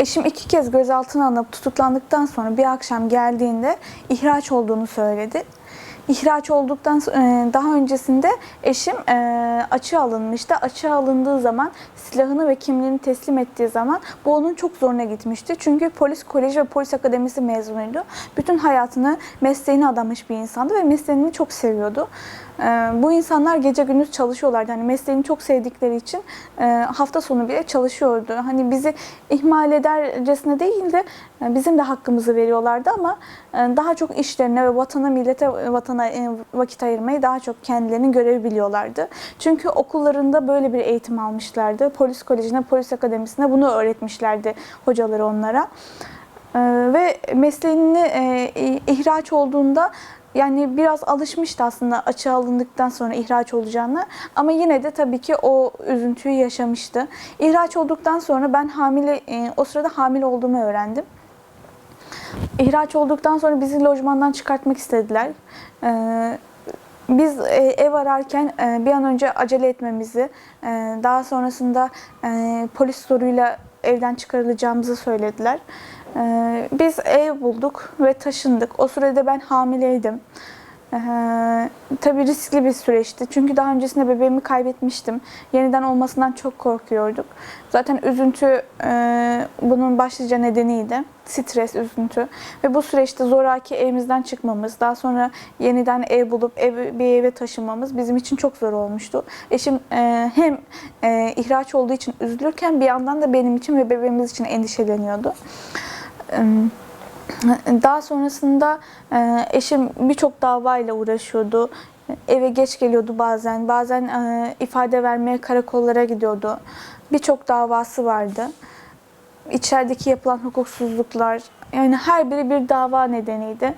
Eşim iki kez gözaltına alınıp tutuklandıktan sonra bir akşam geldiğinde ihraç olduğunu söyledi. İhraç olduktan e, daha öncesinde eşim e, açığa alınmıştı. Açığa alındığı zaman silahını ve kimliğini teslim ettiği zaman bu onun çok zoruna gitmişti. Çünkü polis koleji ve polis akademisi mezunuydu. Bütün hayatını mesleğine adamış bir insandı ve mesleğini çok seviyordu. E, bu insanlar gece gündüz çalışıyorlardı. Hani mesleğini çok sevdikleri için hafta sonu bile çalışıyordu. Hani bizi ihmal edercesine değil de bizim de hakkımızı veriyorlardı ama daha çok işlerine ve vatana, millete, vatana e, vakit ayırmayı daha çok kendilerinin görevi biliyorlardı. Çünkü okullarında böyle bir eğitim almışlardı. Polis kolejine, polis akademisine bunu öğretmişlerdi hocaları onlara. E, Ve mesleğini e, ihraç olduğunda yani biraz alışmıştı aslında açığa alındıktan sonra ihraç olacağını ama yine de tabii ki o üzüntüyü yaşamıştı. İhraç olduktan sonra ben hamile o sırada hamile olduğumu öğrendim. İhraç olduktan sonra bizi lojmandan çıkartmak istediler. Ee, biz e, ev ararken e, bir an önce acele etmemizi, e, daha sonrasında polis soruyla evden çıkarılacağımızı söylediler. E, Biz ev bulduk ve taşındık. O sürede ben hamileydim. Ee, tabii riskli bir süreçti. Çünkü daha öncesinde bebeğimi kaybetmiştim. Yeniden olmasından çok korkuyorduk. Zaten üzüntü e, bunun başlıca nedeniydi. Stres, üzüntü. Ve bu süreçte zoraki evimizden çıkmamız, daha sonra yeniden ev bulup ev, bir eve taşınmamız bizim için çok zor olmuştu. Eşim e, hem e, ihraç olduğu için üzülürken bir yandan da benim için ve bebeğimiz için endişeleniyordu. E, daha sonrasında e, eşim birçok davayla uğraşıyordu. Eve geç geliyordu bazen. Bazen e, ifade vermeye karakollara gidiyordu. Birçok davası vardı. İçerideki yapılan hukuksuzluklar, yani her biri bir dava nedeniydi.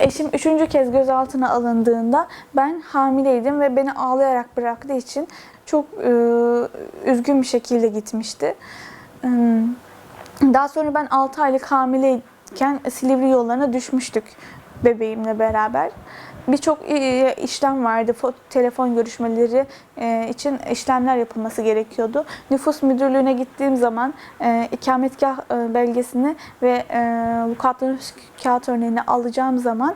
Eşim üçüncü kez gözaltına alındığında ben hamileydim ve beni ağlayarak bıraktığı için çok e, üzgün bir şekilde gitmişti. E, Daha sonra ben 6 aylık hamileyken Silivri yollarına düşmüştük bebeğimle beraber. Birçok işlem vardı. Fo- Telefon görüşmeleri e, için işlemler yapılması gerekiyordu. Nüfus müdürlüğüne gittiğim zaman e, ikametgah e, belgesini ve vukuatlı kağıt örneğini alacağım zaman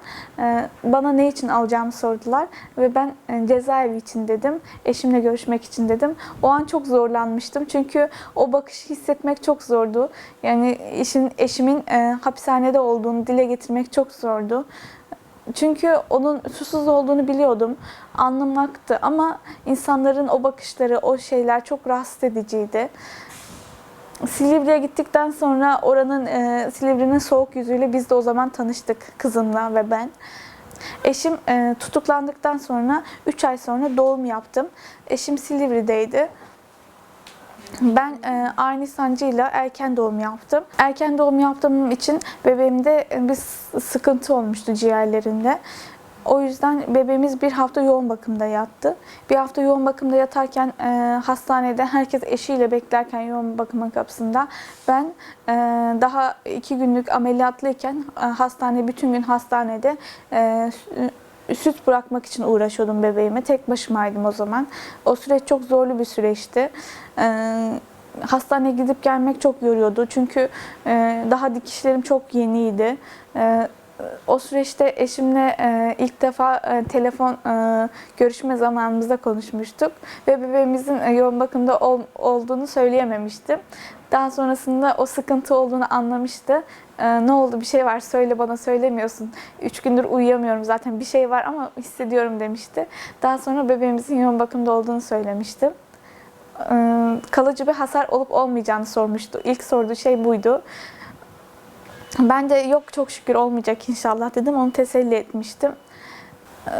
bana ne için alacağımı sordular ve ben cezaevi için dedim. Eşimle görüşmek için dedim. O an çok zorlanmıştım çünkü o bakışı hissetmek çok zordu. Yani işin eşimin hapishanede olduğunu dile getirmek çok zordu. Çünkü onun susuz olduğunu biliyordum. Anlamaktı ama insanların o bakışları, o şeyler çok rahatsız ediciydi. Silivri'ye gittikten sonra oranın e, Silivri'nin soğuk yüzüyle biz de o zaman tanıştık kızımla ve ben. Eşim e, tutuklandıktan sonra 3 ay sonra doğum yaptım. Eşim Silivri'deydi. Ben e, ani sancıyla erken doğum yaptım. Erken doğum yaptığım için bebeğimde bir s- sıkıntı olmuştu ciğerlerinde. O yüzden bebeğimiz bir hafta yoğun bakımda yattı. Bir hafta yoğun bakımda yatarken e, hastanede herkes eşiyle beklerken yoğun bakımın kapısında ben e, daha iki günlük ameliyatlıyken e, hastane bütün gün hastanede e, süt bırakmak için uğraşıyordum bebeğime. Tek başımaydım o zaman. O süreç çok zorlu bir süreçti. Ee, hastaneye gidip gelmek çok yoruyordu. Çünkü e, daha dikişlerim çok yeniydi. Ee, o süreçte eşimle e, ilk defa e, telefon e, görüşme zamanımızda konuşmuştuk ve bebeğimizin e, yoğun bakımda ol- olduğunu söyleyememiştim. Daha sonrasında o sıkıntı olduğunu anlamıştı. E, ne oldu bir şey var söyle bana söylemiyorsun. Üç gündür uyuyamıyorum zaten bir şey var ama hissediyorum demişti. Daha sonra bebeğimizin yoğun bakımda olduğunu söylemiştim. E, kalıcı bir hasar olup olmayacağını sormuştu. İlk sorduğu şey buydu. Ben de yok çok şükür olmayacak inşallah dedim. Onu teselli etmiştim.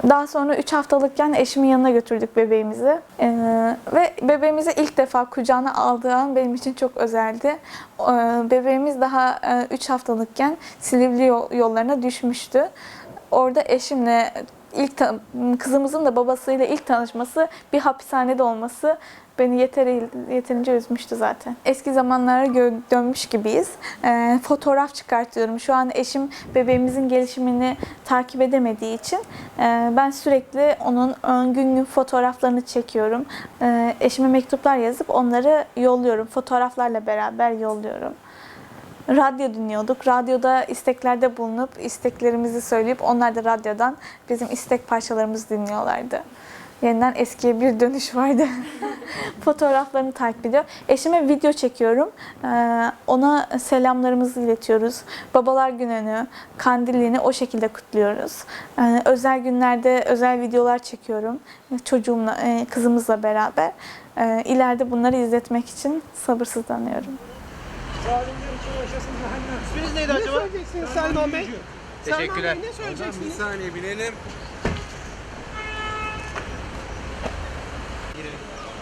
Daha sonra 3 haftalıkken eşimin yanına götürdük bebeğimizi. Ee, ve bebeğimizi ilk defa kucağına aldığı an benim için çok özeldi. Ee, bebeğimiz daha 3 haftalıkken Silivri yol- yollarına düşmüştü. Orada eşimle ilk kızımızın da babasıyla ilk tanışması bir hapishanede olması beni yeteri, yeterince üzmüştü zaten. Eski zamanlara dönmüş gibiyiz. Ee, fotoğraf çıkartıyorum. Şu an eşim bebeğimizin gelişimini takip edemediği için e, ben sürekli onun ön gün gün fotoğraflarını çekiyorum. Ee, eşime mektuplar yazıp onları yolluyorum. Fotoğraflarla beraber yolluyorum. Radyo dinliyorduk. Radyoda isteklerde bulunup isteklerimizi söyleyip onlar da radyodan bizim istek parçalarımızı dinliyorlardı. Yeniden eskiye bir dönüş vardı. Fotoğraflarını takip ediyor. Eşime video çekiyorum. Ee, Ona selamlarımızı iletiyoruz. Babalar gününü, kandilini o şekilde kutluyoruz. Ee, Özel günlerde özel videolar çekiyorum. Çocuğumla, e, kızımızla beraber. Ee, bunları izletmek için sabırsızlanıyorum. İsminiz neydi acaba? söyleyeceksiniz Selman Bey? Teşekkürler. Selman Bey ne söyleyeceksiniz? Bir saniye binelim.